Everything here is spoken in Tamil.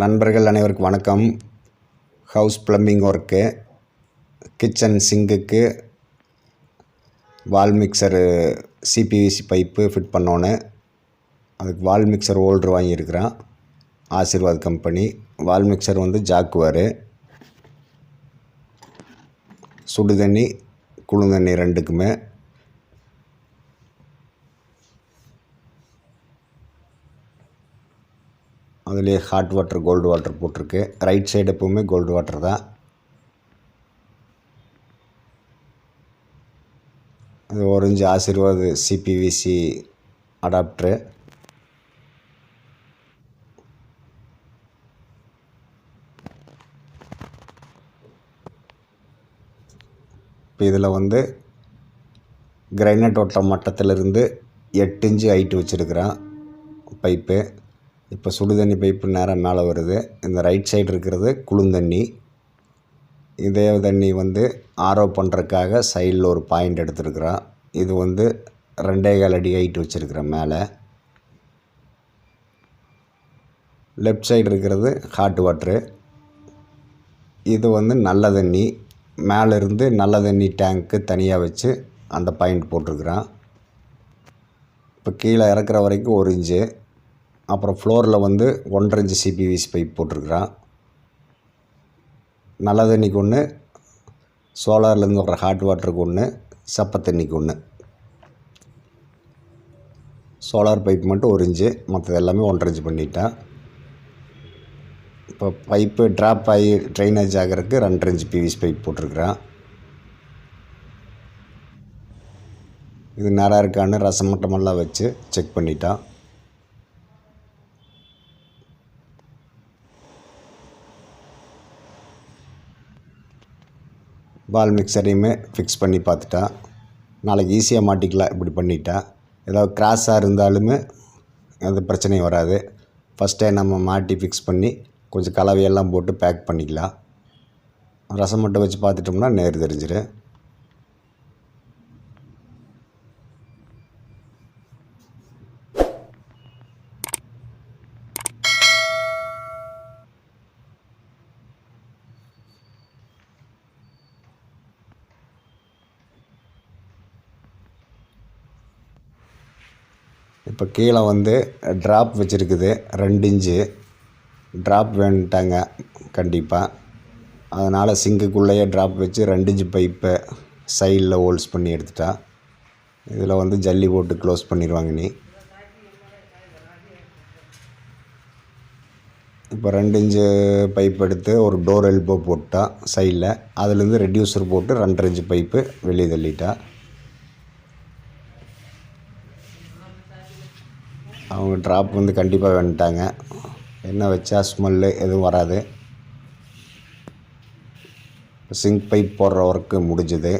நண்பர்கள் அனைவருக்கும் வணக்கம். House plumbing work kitchen சிங்குக்கு wall mixer CPVC pipe fit பண்ணோன்னு அதுக்கு வால் மிக்சர் ஹோல்ட்ரு வாங்கியிருக்கிறேன். ஆசீர்வாத் கம்பெனி. வால் மிக்சர் வந்து ஜாக்குவார். சுடு தண்ணி தண்ணி ரெண்டுக்குமே. அதுலேயே ஹாட் வாட்டர் கோல்டு வாட்டர் போட்டிருக்கு. ரைட் சைடு எப்பவுமே கோல்டு வாட்டர் தான். அது orange ஆசீர்வாத் சிபிவிசி அடாப்டரு இப்போ இதில் வந்து கிரைனட் ஓட்ட மட்டத்திலிருந்து எட்டு இன்ச்சு ஹைட்டு வச்சுருக்கிறேன் பைப்பு இப்போ சுடு தண்ணி பைப்பு நேராக மேலே வருது. இந்த ரைட் சைடு இருக்கிறது குளுந்தண்ணி. இதே தண்ணி வந்து ஆரோ பண்ணுறதுக்காக சைடில் ஒரு பாயிண்ட் எடுத்துருக்குறோம் இது வந்து ரெண்டே கால் அடி ஹைட் வச்சுருக்குறேன் மேலே. லெஃப்ட் சைடு இருக்கிறது ஹாட் வாட்ரு இது வந்து நல்ல தண்ணி. மேலேருந்து நல்ல தண்ணி டேங்க்கு தனியாக வச்சு அந்த பாயிண்ட் போட்டிருக்குறான் இப்போ கீழே இறக்குற வரைக்கும் ஒரு இன்ச்சு அப்புறம் ஃப்ளோரில் வந்து ஒன்றரை இன்ச்சு சிபிவிசி பைப் போட்டிருக்குறான். நல்ல தண்ணிக்கு ஒன்று சோலார்லேருந்து வர ஹாட் வாட்டருக்கு ஒன்று சப்பை தண்ணிக்கு ஒன்று சோலார் பைப் மட்டும் ஒரு இன்ச்சு. மற்றது எல்லாமே ஒன்றரை இன்ச்சு பண்ணிட்டேன். இப்போ பைப்பு ட்ராப் ஆகி ட்ரைனேஜ் ஆகிறதுக்கு ரெண்டரை இன்ச்சு பிவிசி பைப் போட்டிருக்குறான். இது நேராக இருக்கான்னு ரசமட்டமெல்லாம் வச்சு செக் பண்ணிட்டான். பால் மிக்சரையுமே ஃபிக்ஸ் பண்ணி பார்த்துட்டேன் நாளைக்கு ஈஸியாக மாட்டிக்கலாம் இப்படி பண்ணிட்டேன் ஏதாவது கிராஸாக இருந்தாலுமே எந்த பிரச்சனையும் வராது. ஃபஸ்ட்டே நம்ம மாட்டி ஃபிக்ஸ் பண்ணி கொஞ்சம் கலவையெல்லாம் போட்டு பேக் பண்ணிக்கலாம். ரசம் மட்டும் வச்சு பார்த்துட்டோம்னா நேர் தெரிஞ்சிடும். இப்போ கீழே வந்து ட்ராப் வச்சுருக்குது ரெண்டு இன்ச்சு. ட்ராப் வேணுட்டாங்க கண்டிப்பாக அதனால் சிங்குக்குள்ளேயே ட்ராப் வச்சு ரெண்டு இன்ச்சு பைப்பை சைடில் ஹோல்ஸ் பண்ணி எடுத்துட்டா. இதில் வந்து ஜல்லி போட்டு க்ளோஸ் பண்ணிடுவாங்க நீ இப்போ ரெண்டு இன்ச்சு பைப் எடுத்து ஒரு டோர் எல்போ போட்டால் சைடில் அதுலேருந்து ரெடியூசர் போட்டு ரெண்டரை இன்ச்சு பைப்பு வெளியே தள்ளிட்டா. அவங்க ட்ராப் வந்து கண்டிப்பாக வேணுட்டாங்க என்ன வச்சா ஸ்மெல்லு எதுவும் வராது. சிங்க் பைப் போடுற ஒர்க்கு முடிஞ்சுது.